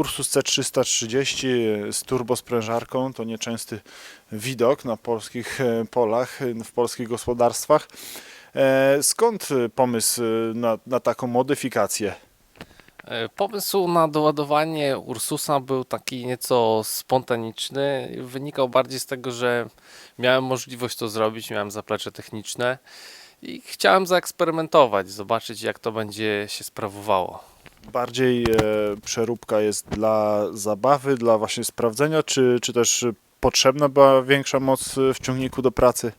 Ursus C330 z turbosprężarką to nieczęsty widok na polskich e, polach, e, w polskich gospodarstwach. E, Skąd pomysł na, na taką modyfikację? Pomysł na doładowanie Ursusa był taki nieco spontaniczny. Wynikał bardziej z tego, że miałem możliwość to zrobić, miałem zaplecze techniczne i chciałem zaeksperymentować, zobaczyć jak to będzie się sprawowało. Bardziej e, przeróbka jest dla zabawy, dla właśnie sprawdzenia, czy, czy też potrzebna była większa moc e, w ciągniku do pracy?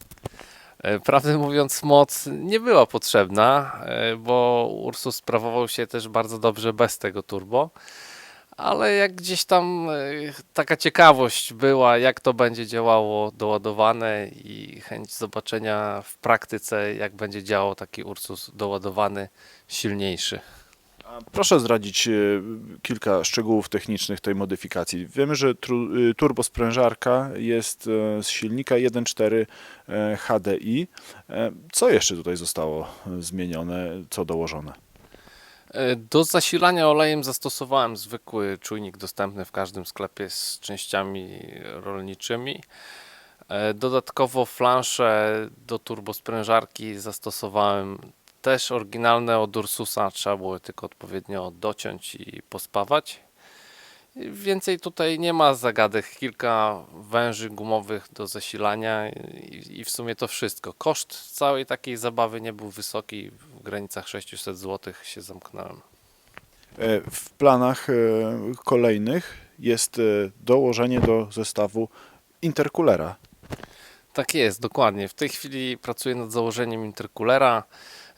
E, Prawdę mówiąc, moc nie była potrzebna, bo Ursus sprawował się też bardzo dobrze bez tego turbo. Ale jak gdzieś tam taka ciekawość była, jak to będzie działało doładowane i chęć zobaczenia w praktyce, jak będzie działał taki Ursus doładowany, silniejszy. Proszę zdradzić e, kilka szczegółów technicznych tej modyfikacji. Wiemy, że y, turbosprężarka jest e, z silnika 1.4 e, HDI. E, Co jeszcze tutaj zostało e, zmienione, co dołożone? E, Do zasilania olejem zastosowałem zwykły czujnik dostępny w każdym sklepie z częściami rolniczymi. E, Dodatkowo flansze do turbosprężarki zastosowałem też oryginalne od Ursusa, trzeba było tylko odpowiednio dociąć i pospawać. Więcej tutaj nie ma zagadek, kilka węży gumowych do zasilania i, i w sumie to wszystko. Koszt całej takiej zabawy nie był wysoki, w granicach 600 zł się zamknąłem. E, W planach e, kolejnych jest e, dołożenie do zestawu interkulera. Tak jest, dokładnie. W tej chwili pracuję nad założeniem interkulera.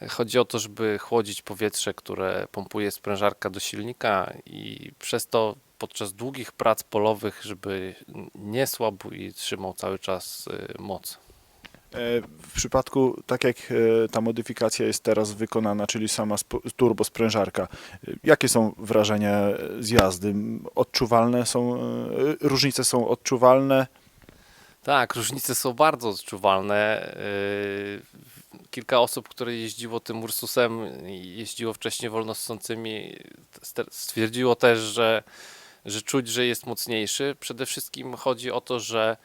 Chodzi o to, żeby chłodzić powietrze, które pompuje sprężarka do silnika i przez to podczas długich prac polowych, żeby nie słabł i trzymał cały czas y, moc. E, W przypadku, tak jak e, ta modyfikacja jest teraz wykonana, czyli sama sp- turbosprężarka, e, jakie są wrażenia z jazdy? Odczuwalne są, różnice są odczuwalne? Tak, różnice są bardzo odczuwalne. Kilka osób, które jeździło tym Ursusem i jeździło wcześniej wolnossącymi, st- stwierdziło też, że, że czuć, że jest mocniejszy. Przede wszystkim chodzi o to, że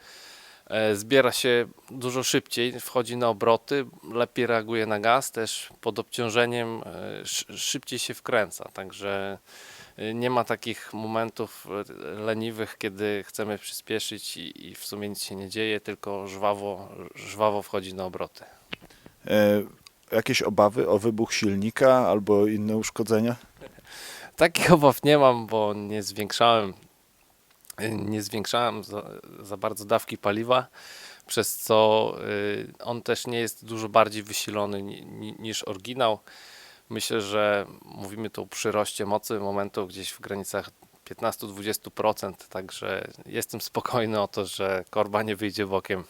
e, zbiera się dużo szybciej, wchodzi na obroty, lepiej reaguje na gaz, też pod obciążeniem e, sz- szybciej się wkręca. Także e, nie ma takich momentów leniwych, kiedy chcemy przyspieszyć i, i w sumie nic się nie dzieje, tylko żwawo, żwawo wchodzi na obroty. E, Jakieś obawy o wybuch silnika albo inne uszkodzenia? Takich obaw nie mam, bo nie zwiększałem, nie zwiększałem za, za bardzo dawki paliwa, przez co y, on też nie jest dużo bardziej wysilony ni, ni, niż oryginał. Myślę, że mówimy tu o przyroście mocy momentu gdzieś w granicach 15-20%, także jestem spokojny o to, że korba nie wyjdzie bokiem.